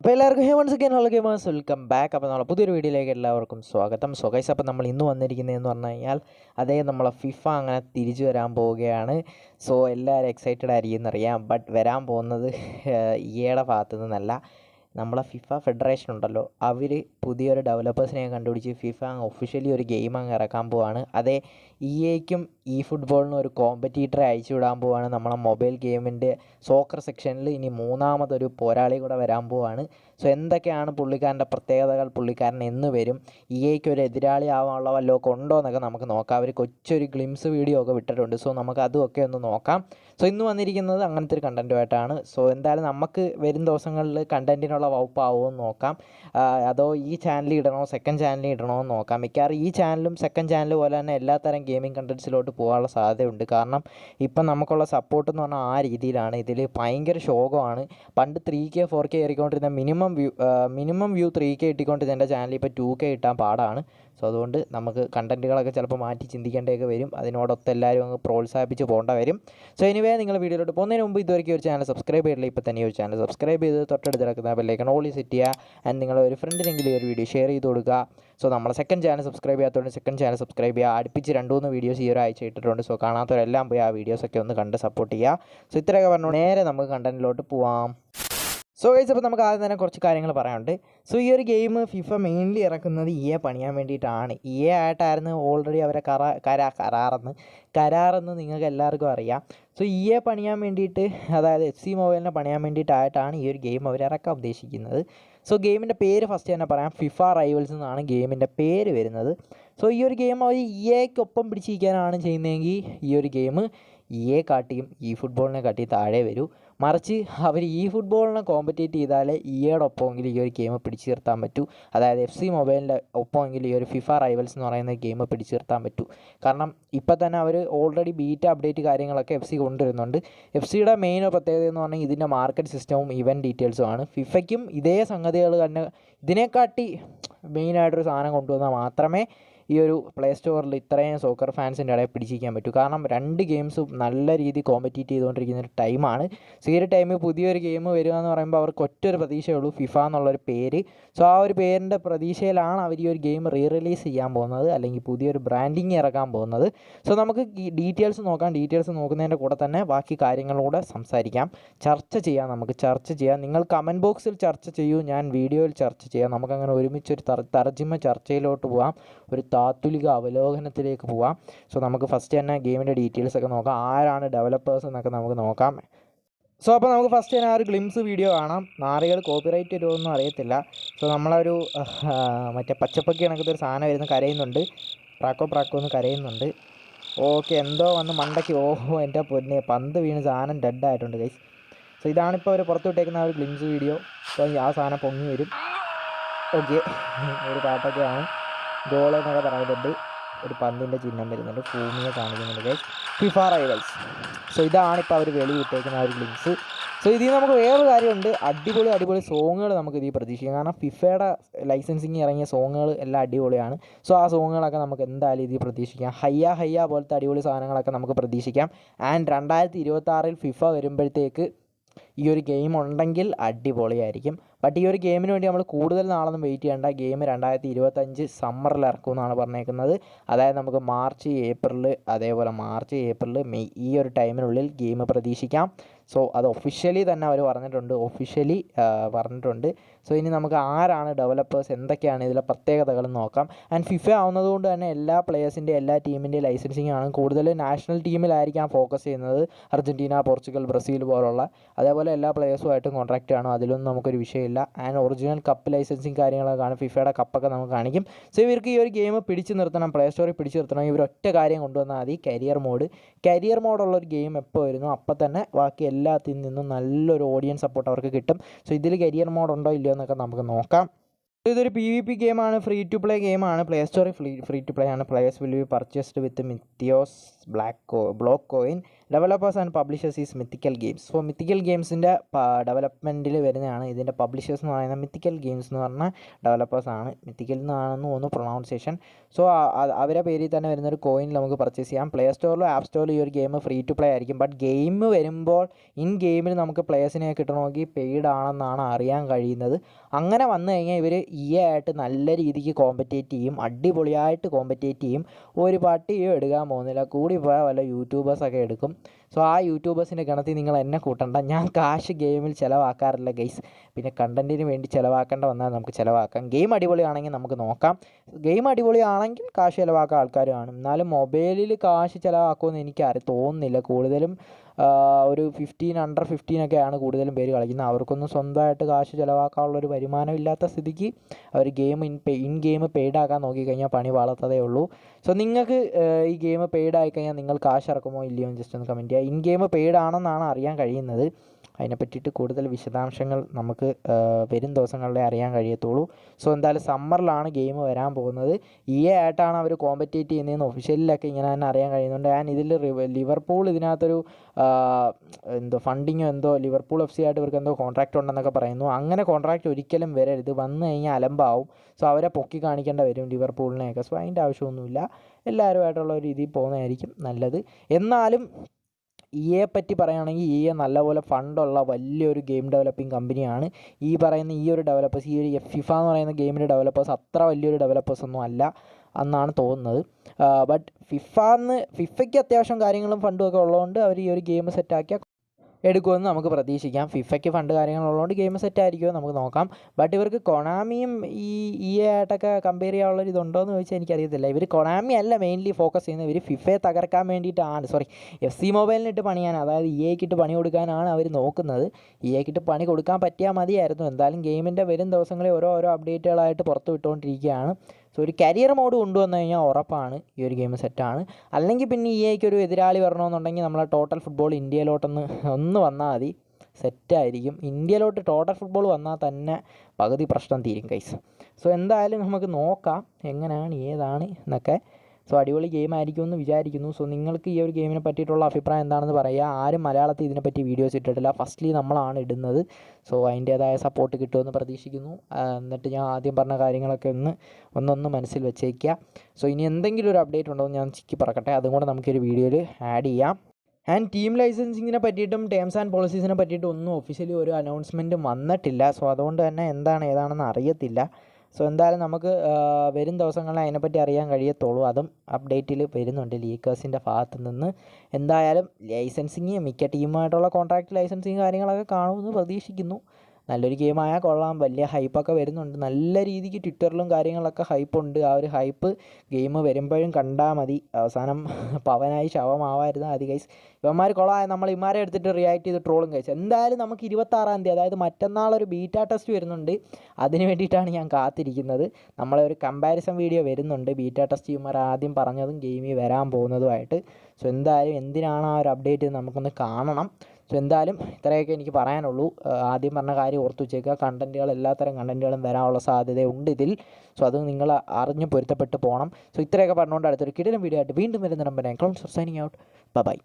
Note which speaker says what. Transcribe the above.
Speaker 1: അപ്പോൾ എല്ലാവർക്കും hey once again hello gamers welcome back അപ്പോൾ നമ്മളെ പുതിയൊരു വീഡിയോയിലേക്ക് എല്ലാവർക്കും സ്വാഗതം. സോ ഗൈസ് അപ്പോൾ നമ്മൾ ഇന്ന് വന്നിരിക്കുന്നതെന്ന് പറഞ്ഞു കഴിഞ്ഞാൽ അതേ നമ്മളെ ഫിഫ അങ്ങനെ തിരിച്ചു വരാൻ പോവുകയാണ്. സോ എല്ലാവരും എക്സൈറ്റഡ് ആയിരിക്കും എന്നറിയാം. ബട്ട് വരാൻ പോകുന്നത് ഈയുടെ ഭാഗത്തു നിന്നല്ല നമ്മളെ ഫിഫ ഫെഡറേഷൻ ഉണ്ടല്ലോ അവർ പുതിയൊരു ഡെവലപ്പേഴ്സിനെ കണ്ടുപിടിച്ച് ഫിഫ അങ്ങ് ഒഫീഷ്യലി ഒരു ഗെയിം അങ്ങ് ഇറക്കാൻ പോവാണ്. അതേ ഇ എക്കും ഈ ഫുട്ബോളിനും ഒരു കോമ്പറ്റീറ്ററെ അയച്ചു വിടാൻ പോവാണ്. നമ്മളെ മൊബൈൽ ഗെയിമിന്റെ സോക്കർ സെക്ഷനിൽ ഇനി മൂന്നാമതൊരു പോരാളി കൂടെ വരാൻ പോവാണ്. സോ എന്തൊക്കെയാണ് പുള്ളിക്കാരന്റെ പ്രത്യേകതകൾ? പുള്ളിക്കാരൻ എന്ന് വരും. ഇ എക്ക് ഒരു എതിരാളി ആവാനുള്ള വല്ലതൊക്കെ ഉണ്ടോ എന്നൊക്കെ നമുക്ക് നോക്കാം. അവർ കൊച്ചൊരു ഗ്ലിംസ് വീഡിയോ ഒക്കെ വിട്ടിട്ടുണ്ട്. സോ നമുക്ക് അതുമൊക്കെ ഒന്ന് നോക്കാം. സോ ഇന്ന് വന്നിരിക്കുന്നത് അങ്ങനത്തെ ഒരു കണ്ടന്റുമായിട്ടാണ് സോ എന്തായാലും നമുക്ക് വരും ദിവസങ്ങളിൽ കണ്ടന്റിനുള്ള വകുപ്പാവുമോ എന്ന് നോക്കാം അതോ ഈ ചാനലിൽ ഇടണോ സെക്കൻഡ് ചാനലിൽ ഇടണോ എന്ന് നോക്കാം. മിക്കവാറും ഈ ചാനലും സെക്കൻഡ് ചാനൽ പോലെ തന്നെ എല്ലാത്തരം ഗെയിമിംഗ് കണ്ടൻസിലോട്ട് പോകാനുള്ള സാധ്യതയുണ്ട്. കാരണം ഇപ്പം നമുക്കുള്ള സപ്പോർട്ട് എന്ന് പറഞ്ഞാൽ ആ രീതിയിലാണ്. ഇതിൽ ഭയങ്കര ശോകമാണ്. പണ്ട് three K four K ഏറിക്കൊണ്ടിരുന്ന minimum view minimum view three K ഇട്ടിക്കൊണ്ട് എന്റെ ചാനലിൽ ഇപ്പോൾ ടു കെ ഇട്ടാൻ പാടാണ്. സോ അതുകൊണ്ട് നമുക്ക് കണ്ടന്റുകളൊക്കെ ചിലപ്പോൾ മാറ്റി ചിന്തിക്കേണ്ടതൊക്കെ വരും. അതിനോടൊത്ത് എല്ലാവരും അങ്ങ് പ്രോത്സാഹിപ്പിച്ച് പോകേണ്ട വരും. സോ എനിവേ നിങ്ങൾ വീഡിയോയിലോട്ട് പോകുന്നതിന് മുമ്പ് ഇതുവരെയ്ക്ക് ഒരു ചാനൽ സബ്സ്ക്രൈബ് ചെയ്തിട്ടില്ല ഇപ്പോൾ തന്നെ ഒരു ചാനൽ സബ്സ്ക്രൈബ് ചെയ്ത് തൊട്ടടുത്ത് കിടക്കുന്ന ബെല്ലൈക്കൺ ഓളി സെറ്റ് ചെയ്യുക. ആൻഡ് നിങ്ങൾ ഒരു ഫ്രണ്ടിനെങ്കിലും ഒരു വീഡിയോ ഷെയർ ചെയ്ത് കൊടുക്കുക. സോ നമ്മളെ സെക്കൻഡ് ചാനൽ സബ്സ്ക്രൈബ് ചെയ്യാത്തതുകൊണ്ട് സെക്കൻഡ് ചാനൽ സബ്സ്ക്രൈബ് ചെയ്യുക. അടുപ്പിച്ച് രണ്ട് മൂന്ന് വീഡിയോസ് ഈ ഒരു ഇട്ടിട്ടുണ്ട്. സോ കാണാത്തവരെല്ലാം പോയി ആ വീഡിയോസൊക്കെ ഒന്ന് കണ്ട് സപ്പോർട്ട് ചെയ്യുക. സോ ഇത്രയൊക്കെ പറഞ്ഞു നേരെ നമുക്ക് കണ്ടന്റിലോട്ട് പോവാം. സോ ഗൈസ് അപ്പോൾ നമുക്ക് ആദ്യം തന്നെ കുറച്ച് കാര്യങ്ങൾ പറയാനുണ്ട്. സോ ഈ ഒരു ഗെയിം ഫിഫ മെയിൻലി ഇറക്കുന്നത് ഇ എ പണിയാൻ വേണ്ടിയിട്ടാണ്. ഇ എ ആയിട്ടായിരുന്നു ഓൾറെഡി അവരെ കറ കരാ കരാറെന്ന്. കരാറെന്ന് നിങ്ങൾക്ക് എല്ലാവർക്കും അറിയാം. സോ ഇ എ പണിയാൻ വേണ്ടിയിട്ട് അതായത് എഫ് സി മൊബൈലിനെ പണിയാൻ വേണ്ടിയിട്ടായിട്ടാണ് ഈ ഒരു ഗെയിം അവർ ഇറക്കാൻ ഉദ്ദേശിക്കുന്നത്. സോ ഗെയിമിന്റെ പേര് ഫസ്റ്റ് തന്നെ പറയാം. ഫിഫ റൈവൽസ് എന്നാണ് ഗെയിമിന്റെ പേര് വരുന്നത്. സോ ഈ ഒരു ഗെയിം അവർ ഇ എക്കൊപ്പം പിടിച്ചിരിക്കാനാണ് ചെയ്യുന്നതെങ്കിൽ ഈ ഒരു ഗെയിം ഇ എ കാട്ടിയും ഈ ഫുട്ബോളിനെ കാട്ടി താഴെ വരൂ. മറിച്ച് അവർ ഈ ഫുട്ബോളിനെ കോമ്പറ്റേറ്റ് ചെയ്താലേ ഇയുടെ ഒപ്പമെങ്കിലും ഈ ഒരു ഗെയിം പിടിച്ചു നിർത്താൻ പറ്റൂ. അതായത് എഫ് സി മൊബൈലിന്റെ ഒപ്പമെങ്കിലും ഈ ഒരു ഫിഫ റൈവൽസ് എന്ന് പറയുന്ന ഗെയിം പിടിച്ചു നിർത്താൻ പറ്റൂ. കാരണം ഇപ്പം തന്നെ അവർ ഓൾറെഡി ബീറ്റ് അപ്ഡേറ്റ് കാര്യങ്ങളൊക്കെ എഫ് സി കൊണ്ടുവരുന്നുണ്ട്. എഫ് സിയുടെ മെയിൻ പ്രത്യേകത എന്ന് പറഞ്ഞാൽ ഇതിന്റെ മാർക്കറ്റ് സിസ്റ്റവും ഇവന്റ് ഡീറ്റെയിൽസും ആണ്. ഫിഫയ്ക്കും ഇതേ സംഗതികൾ തന്നെ ഇതിനെക്കാട്ടി മെയിനായിട്ടൊരു സാധനം കൊണ്ടുവന്നാൽ മാത്രമേ ഈ ഒരു പ്ലേ സ്റ്റോറിൽ ഇത്രയും സോക്കർ ഫാൻസിന്റെ ഇടയിൽ പിടിച്ചിരിക്കാൻ പറ്റും. കാരണം രണ്ട് ഗെയിംസും നല്ല രീതിയിൽ കോമ്പറ്റീറ്റ് ചെയ്തുകൊണ്ടിരിക്കുന്ന ഒരു ടൈമാണ് സോ ഈ ഒരു ടൈമിൽ പുതിയൊരു ഗെയിം വരിക എന്ന് പറയുമ്പോൾ അവർക്ക് ഒറ്റൊരു പ്രതീക്ഷയുള്ളൂ ഫിഫ എന്നുള്ളൊരു പേര്. സോ ആ ഒരു പേരിന്റെ പ്രതീക്ഷയിലാണ് അവർ ഈ ഒരു ഗെയിം റീ റിലീസ് ചെയ്യാൻ പോകുന്നത്. അല്ലെങ്കിൽ പുതിയൊരു ബ്രാൻഡിങ് ഇറക്കാൻ പോകുന്നത്. സോ നമുക്ക് ഡീറ്റെയിൽസ് നോക്കാം. ഡീറ്റെയിൽസ് നോക്കുന്നതിന്റെ കൂടെ തന്നെ ബാക്കി കാര്യങ്ങളൂടെ സംസാരിക്കാം. ചർച്ച ചെയ്യാം നമുക്ക്. ചർച്ച ചെയ്യാം. നിങ്ങൾ കമന്റ് ബോക്സിൽ ചർച്ച ചെയ്യൂ. ഞാൻ വീഡിയോയിൽ ചർച്ച ചെയ്യാം. നമുക്കങ്ങനെ ഒരുമിച്ചൊരു തർ തർജിമ ചർച്ചയിലോട്ട് പോകാം ഒരു താത്തുലിക അവലോകനത്തിലേക്ക് പോവാം. സോ നമുക്ക് ഫസ്റ്റ് തന്നെ ഗെയിമിന്റെ ഡീറ്റെയിൽസ് ഒക്കെ നോക്കാം. ആരാണ് ഡെവലപ്പേഴ്സ് എന്നൊക്കെ നമുക്ക് നോക്കാം. സോ അപ്പോൾ നമുക്ക് ഫസ്റ്റ് തന്നെ ആ ഒരു ഗ്ലിംസ് വീഡിയോ കാണാം. നാറികൾ കോപ്പിറൈറ്റ് വരുമോന്നും അറിയത്തില്ല. സോ നമ്മളൊരു മറ്റേ പച്ചപ്പൊക്കെ കണക്കത്തെ ഒരു സാധനം വരുന്ന കരയുന്നുണ്ട്. പ്രാക്കോ പ്രാക്കോ എന്ന് കരയുന്നുണ്ട്. ഓക്കെ എന്തോ വന്ന് മണ്ടയ്ക്ക് ഓഹോ എന്റെ പൊന്നെ പന്ത് വീണ് സാധനം ഡെഡ് ആയിട്ടുണ്ട് ഗൈസ് സോ ഇതാണിപ്പോൾ അവർ പുറത്തു വിട്ടേക്കുന്ന ആ ഒരു ഗ്ലിംസ് വീഡിയോ സോ ആ സാധനം പൊങ്ങി വരും. ഓക്കെ ഒരു പാട്ടൊക്കെയാണ്. ഗോൾ എന്നൊക്കെ പറയുന്നുണ്ട് ഒരു പന്തിന്റെ ചിഹ്നം വരുന്നുണ്ട്. ഭൂമിയെ കാണിക്കുന്നുണ്ട് ഗൈസ് ഫിഫ റൈവൽസ് സോ ഇതാണ് ഇപ്പോൾ അവർ വെളി വിട്ടേക്കുന്ന ആ ഒരു ഗ്ലിംസ് സോ ഇതിൽ നമുക്ക് വേറൊരു കാര്യമുണ്ട്. അടിപൊളി അടിപൊളി സോങ്ങുകൾ നമുക്ക് ഇതിൽ പ്രതീക്ഷിക്കാം. കാരണം ഫിഫയുടെ ലൈസൻസിങ് ഇറങ്ങിയ സോങ്ങുകൾ എല്ലാം അടിപൊളിയാണ്. സോ ആ സോങ്ങുകളൊക്കെ നമുക്ക് എന്തായാലും ഇതിൽ പ്രതീക്ഷിക്കാം. ഹയ്യ ഹയ്യ പോലത്തെ അടിപൊളി സാധനങ്ങളൊക്കെ നമുക്ക് പ്രതീക്ഷിക്കാം. ആൻഡ് രണ്ടായിരത്തി ഇരുപത്തി ഫിഫ വരുമ്പോഴത്തേക്ക് ഈ ഒരു ഗെയിം ഉണ്ടെങ്കിൽ അടിപൊളിയായിരിക്കും. ബട്ട് ഈ ഒരു ഗെയിമിന് വേണ്ടി നമ്മൾ കൂടുതൽ നാളൊന്നും വെയിറ്റ് ചെയ്യേണ്ട. ഗെയിം രണ്ടായിരത്തി ഇരുപത്തഞ്ച് സമ്മറിൽ ഇറക്കുമെന്നാണ് പറഞ്ഞേക്കുന്നത്. അതായത് നമുക്ക് മാർച്ച് ഏപ്രിൽ അതേപോലെ മാർച്ച് ഏപ്രിൽ മെയ് ഈ ഒരു ടൈമിനുള്ളിൽ ഗെയിം പ്രതീക്ഷിക്കാം. സോ അത് ഒഫീഷ്യലി തന്നെ അവർ പറഞ്ഞിട്ടുണ്ട്. ഒഫീഷ്യലി പറഞ്ഞിട്ടുണ്ട്. സോ ഇനി നമുക്ക് ആരാണ് ഡെവലപ്പേഴ്സ് എന്തൊക്കെയാണ് ഇതിലെ പ്രത്യേകതകൾ നോക്കാം. ആൻഡ് ഫിഫ ആവുന്നതുകൊണ്ട് തന്നെ എല്ലാ പ്ലേയേഴ്സിന്റെ എല്ലാ ടീമിന്റെ ലൈസൻസിങ് ആണ് കൂടുതൽ നാഷണൽ ടീമിലായിരിക്കാം ഫോക്കസ് ചെയ്യുന്നത്. അർജന്റീന പോർച്ചുഗൽ ബ്രസീൽ പോലുള്ള. അതേപോലെ എല്ലാ പ്ലേയേഴ്സുമായിട്ടും കോൺട്രാക്റ്റ് ആണ്. അതിലൊന്നും നമുക്കൊരു വിഷയമില്ല. ആൻഡ് ഒറിജിനൽ കപ്പ് ലൈസൻസിങ് കാര്യങ്ങളൊക്കെ കാണും. ഫിഫയുടെ കപ്പൊക്കെ നമുക്ക് കാണിക്കും. സോ ഇവർക്ക് ഈ ഒരു ഗെയിം പിടിച്ചു നിർത്തണം. പ്ലേ സ്റ്റോറി പിടിച്ചു നിർത്തണം. ഇവർ ഒറ്റ കാര്യം കൊണ്ടുവന്നാൽ മതി. കരിയർ മോഡ് കരിയർ മോഡുള്ള ഒരു ഗെയിം എപ്പോൾ വരുന്നു? അപ്പോൾ തന്നെ ബാക്കി എല്ലാത്തിൽ നിന്നും നല്ലൊരു ഓഡിയൻസ് സപ്പോർട്ട് അവർക്ക് കിട്ടും. സോ ഇതിൽ കരിയർ മോഡ് ഉണ്ടോ ഇല്ലയോ എന്നൊക്കെ നമുക്ക് നോക്കാം. ഇതൊരു പി വി പി ഗെയിമാണ് ഫ്രീ ടു പ്ലേ ഗെയിമാണ് പ്ലേ സ്റ്റോറിൽ ഫ്രീ ഫ്രീ ടു പ്ലേ ആണ്. Players will be purchased with mythos black co block coin developers and publishers is mythical games so mythical ഗെയിംസിന്റെ ഡെവലപ്മെന്റിൽ വരുന്നതാണ്. ഇതിന്റെ പബ്ലിഷേഴ്സ് എന്ന് പറയുന്നത് മിത്തിക്കൽ ഗെയിംസ് എന്ന് പറഞ്ഞ ഡെവലപ്പേഴ്സ് ആണ്. മിത്തിക്കൽ എന്നാണെന്ന് തോന്നുന്നു പ്രൊണൗൺസിയേഷൻ സോ അവരെ പേരിൽ തന്നെ വരുന്നൊരു കോയിൻ നമുക്ക് പർച്ചേസ് ചെയ്യാം. പ്ലേ സ്റ്റോറിലും ആപ്പ് സ്റ്റോറിലോ ഈ ഒരു ഗെയിം ഫ്രീ ടു പ്ലേ ആയിരിക്കും. ബട്ട് ഗെയിം വരുമ്പോൾ ഇൻ ഗെയിമിൽ നമുക്ക് പ്ലേയേഴ്സിനെ കിട്ടണമെങ്കിൽ പെയ്ഡ് ആണെന്നാണ് അറിയാൻ കഴിയുന്നത്. അങ്ങനെ വന്നു കഴിഞ്ഞാൽ ഇവർ ഈ ആയിട്ട് നല്ല രീതിക്ക് കോമ്പറ്റേറ്റ് ചെയ്യും. അടിപൊളിയായിട്ട് കോമ്പറ്റേറ്റ് ചെയ്യും. ഒരു പട്ടിയും എടുക്കാൻ പോകുന്നില്ല. കൂടി പോയാൽ വല്ല യൂട്യൂബേഴ്സൊക്കെ എടുക്കും. സോ ആ യൂട്യൂബേഴ്സിന്റെ ഗണത്തിൽ നിങ്ങൾ എന്നെ കൂട്ടണ്ട. ഞാൻ കാശ് ഗെയിമിൽ ചിലവാക്കാറില്ല ഗെയ്സ് പിന്നെ കണ്ടന്റിന് വേണ്ടി ചിലവാക്കേണ്ട വന്നാൽ നമുക്ക് ചിലവാക്കാം. ഗെയിം അടിപൊളിയാണെങ്കിൽ നമുക്ക് നോക്കാം. ഗെയിം അടിപൊളിയാണെങ്കിൽ കാശ് ചിലവാക്കാൻ ആൾക്കാർ കാണും എന്നാലും മൊബൈലിൽ കാശ് ചിലവാക്കുമെന്ന് എനിക്ക് അറി തോന്നുന്നില്ല. കൂടുതലും ഒരു ഫിഫ്റ്റീൻ അണ്ടർ ഫിഫ്റ്റീനൊക്കെയാണ് കൂടുതലും പേര് കളിക്കുന്നത്. അവർക്കൊന്നും സ്വന്തമായിട്ട് കാശ് ചിലവാക്കാനുള്ള ഒരു വരുമാനം ഇല്ലാത്ത സ്ഥിതിക്ക് അവർ game in pay in game paid ആക്കാൻ നോക്കിക്കഴിഞ്ഞാൽ പണി വളർത്തതേ ഉള്ളൂ. സോ നിങ്ങൾക്ക് ഈ ഗെയിം പെയ്ഡ് ആയിക്കഴിഞ്ഞാൽ നിങ്ങൾ കാശ് ഇറക്കുമോ ഇല്ലയോ എന്ന് ജസ്റ്റ് ഒന്ന് കമന്റ് ചെയ്യുക. ഇൻ ഗെയിം പെയ്ഡ് ആണെന്നാണ് അറിയാൻ കഴിയുന്നത്. അതിനെ പറ്റിയിട്ട് കൂടുതൽ വിശദാംശങ്ങൾ നമുക്ക് വരും ദിവസങ്ങളിലെ അറിയാൻ കഴിയത്തുള്ളൂ. സോ എന്തായാലും സമ്മറിലാണ് ഗെയിം വരാൻ പോകുന്നത്. ഈ ആയിട്ടാണ് അവർ കോമ്പറ്റേറ്റ് ചെയ്യുന്നതെന്ന് ഒഫീഷ്യലിലൊക്കെ ഇങ്ങനെ തന്നെ അറിയാൻ കഴിയുന്നുണ്ട്. ആൻഡ് ഇതിൽ ലിവർപൂൾ ഇതിനകത്തൊരു എന്തോ ഫണ്ടിങ്ങോ എന്തോ ലിവർപൂൾ എഫ് സി ആയിട്ട് ഇവർക്ക് എന്തോ കോൺട്രാക്റ്റ് ഉണ്ടെന്നൊക്കെ പറയുന്നു. അങ്ങനെ കോൺട്രാക്റ്റ് ഒരിക്കലും വരരുത്. വന്നു കഴിഞ്ഞാൽ അലമ്പാവും. സോ അവരെ പൊക്കി കാണിക്കേണ്ട വരും ലിവർപൂളിനെയൊക്കെ സോ അതിന്റെ ആവശ്യമൊന്നുമില്ല. എല്ലാവരുമായിട്ടുള്ള ഒരു രീതിയിൽ പോകുന്നതായിരിക്കും നല്ലത്. എന്നാലും ഇയെ പറ്റി പറയുകയാണെങ്കിൽ ഇയെ നല്ലപോലെ ഫണ്ടുള്ള വലിയൊരു ഗെയിം ഡെവലപ്പിംഗ് കമ്പനിയാണ് ഈ പറയുന്ന ഈ ഒരു ഡെവലപ്പേഴ്സ് ഈ ഒരു ഫിഫ എന്ന് പറയുന്ന ഗെയിമിന്റെ ഡെവലപ്പേഴ്സ് അത്ര വലിയൊരു ഡെവലപ്പേഴ്സ് ഒന്നും അല്ല എന്നാണ് തോന്നുന്നത്. ബട്ട് ഫിഫ എന്ന് ഫിഫയ്ക്ക് അത്യാവശ്യം കാര്യങ്ങളും ഫണ്ടും ഒക്കെ ഉള്ളതുകൊണ്ട് അവർ ഈ ഒരു ഗെയിം സെറ്റാക്കിയ എടുക്കുമെന്ന് നമുക്ക് പ്രതീക്ഷിക്കാം. ഫിഫയ്ക്ക് ഫണ്ട് കാര്യങ്ങളുള്ളതുകൊണ്ട് ഗെയിം സെറ്റ് ആയിരിക്കുമോ നമുക്ക് നോക്കാം. ബട്ട് ഇവർക്ക് കൊണാമിയും ഈ ഇ എ ആയിട്ടൊക്കെ കമ്പയർ ചെയ്യാനുള്ളൊരു ഇതുണ്ടോ എന്ന് ചോദിച്ചാൽ എനിക്കറിയത്തില്ല. ഇവർ കൊണാമി അല്ല മെയിൻലി ഫോക്കസ് ചെയ്യുന്നത്. ഇവർ ഫിഫയെ തകർക്കാൻ വേണ്ടിയിട്ടാണ്. സോറി എഫ് സി മൊബൈലിനിട്ട് പണിയാണ് അതായത് ഇ എക്കിട്ട് പണി കൊടുക്കാനാണ് അവർ നോക്കുന്നത്. ഇ എക്കിട്ട് പണി കൊടുക്കാൻ പറ്റിയാൽ മതിയായിരുന്നു. എന്തായാലും ഗെയിമിന്റെ വരും ദിവസങ്ങളിൽ ഓരോ ഓരോ അപ്ഡേറ്റുകളായിട്ട് പുറത്ത് വിട്ടുകൊണ്ടിരിക്കുകയാണ് സോ ഒരു കരിയർ മോഡ് കൊണ്ടുവന്നു കഴിഞ്ഞാൽ ഉറപ്പാണ് ഈ ഒരു ഗെയിം സെറ്റാണ് അല്ലെങ്കിൽ പിന്നെ ഇ എക്ക് ഒരു എതിരാളി വരണമെന്നുണ്ടെങ്കിൽ നമ്മളെ ടോട്ടൽ ഫുട്ബോൾ ഇന്ത്യയിലോട്ടൊന്ന് ഒന്ന് വന്നാൽ മതി. സെറ്റായിരിക്കും ഇന്ത്യയിലോട്ട് ടോട്ടൽ ഫുട്ബോൾ വന്നാൽ തന്നെ പകുതി പ്രശ്നം തീരും കൈസ് സോ എന്തായാലും നമുക്ക് നോക്കാം എങ്ങനെയാണ് ഏതാണ് എന്നൊക്കെ. സോ അടിപൊളി ഗെയിം ആയിരിക്കുമെന്ന് വിചാരിക്കുന്നു. സോ നിങ്ങൾക്ക് ഈ ഒരു ഗെയിമിനെ പറ്റിയിട്ടുള്ള അഭിപ്രായം എന്താണെന്ന് പറയുക ആരും മലയാളത്തിൽ ഇതിനെപ്പറ്റി വീഡിയോസ് ഇട്ടിട്ടില്ല. ഫസ്റ്റ്ലി നമ്മളാണ് ഇടുന്നത്. സോ അതിന്റേതായ സപ്പോർട്ട് കിട്ടുമെന്ന് പ്രതീക്ഷിക്കുന്നു. എന്നിട്ട് ഞാൻ ആദ്യം പറഞ്ഞ കാര്യങ്ങളൊക്കെ ഒന്ന് ഒന്നൊന്ന് മനസ്സിൽ വെച്ചേക്കുക സോ ഇനി എന്തെങ്കിലും ഒരു അപ്ഡേറ്റ് ഉണ്ടോ എന്ന് ഞാൻ ചിക്കി പറക്കട്ടെ. അതും കൂടെ നമുക്കൊരു വീഡിയോയിൽ ആഡ് ചെയ്യാം. ആൻഡ് ടീം ലൈസൻസിങ്ങിനെ പറ്റിയിട്ടും ടേംസ് ആൻഡ് പോളിസീസിനെ പറ്റിയിട്ടും ഒന്നും ഒഫീഷ്യലി ഒരു അനൗൺസ്മെന്റും വന്നിട്ടില്ല. സോ അതുകൊണ്ട് തന്നെ എന്താണ് ഏതാണെന്ന് അറിയത്തില്ല. സോ എന്തായാലും നമുക്ക് വരും ദിവസങ്ങളിൽ അതിനെപ്പറ്റി അറിയാൻ കഴിയത്തുള്ളൂ. അതും അപ്ഡേറ്റിൽ വരുന്നുണ്ട് ലീക്കേഴ്സിന്റെ ഭാഗത്ത് നിന്ന് എന്തായാലും ലൈസൻസിങ് മിക്ക ടീമുമായിട്ടുള്ള കോൺട്രാക്ട് ലൈസൻസിങ് കാര്യങ്ങളൊക്കെ കാണുമെന്ന് പ്രതീക്ഷിക്കുന്നു. നല്ലൊരു ഗെയിമായാൽ കൊള്ളാം. വലിയ ഹൈപ്പൊക്കെ വരുന്നുണ്ട്. നല്ല രീതിക്ക് ട്വിറ്ററിലും കാര്യങ്ങളൊക്കെ ഹൈപ്പുണ്ട് ആ ഒരു ഹൈപ്പ് ഗെയിം വരുമ്പോഴും കണ്ടാൽ മതി. അവസാനം പവനായി ശവമാവായിരുന്നു അത് ഗൈസ് ഇവന്മാർ കൊള്ളായ നമ്മൾ ഇമാരെ എടുത്തിട്ട് റിയാക്ട് ചെയ്ത് ട്രോളും കഴിച്ചു. എന്തായാലും നമുക്ക് ഇരുപത്താറാം തീയതി അതായത് മറ്റന്നാൾ ഒരു ബീറ്റാ ടെസ്റ്റ് വരുന്നുണ്ട്. അതിന് വേണ്ടിയിട്ടാണ് ഞാൻ കാത്തിരിക്കുന്നത്. നമ്മളെ ഒരു കമ്പാരിസൺ വീഡിയോ വരുന്നുണ്ട്. ബീറ്റാ ടെസ്റ്റ് ഇവന്മാർ ആദ്യം പറഞ്ഞതും ഗെയിമിൽ വരാൻ പോകുന്നതുമായിട്ട്. സോ എന്തായാലും എന്തിനാണ് ആ ഒരു അപ്ഡേറ്റ് നമുക്കൊന്ന് കാണണം. സോ എന്തായാലും ഇത്രയൊക്കെ എനിക്ക് പറയാനുള്ളൂ. ആദ്യം പറഞ്ഞ കാര്യം ഓർത്ത് വെച്ചേക്കുക. കണ്ടന്റുകൾ എല്ലാത്തരം കണ്ടന്റുകളും വരാനുള്ള സാധ്യതയുണ്ട് ഇതിൽ. സോ അത് നിങ്ങൾ അറിഞ്ഞ് പൊരുത്തപ്പെട്ട് പോകണം സോ ഇത്രയൊക്കെ പറഞ്ഞുകൊണ്ട് അടുത്തൊരു കിടിലം വീഡിയോ ആയിട്ട് വീണ്ടും വരുന്ന number clown signing out bye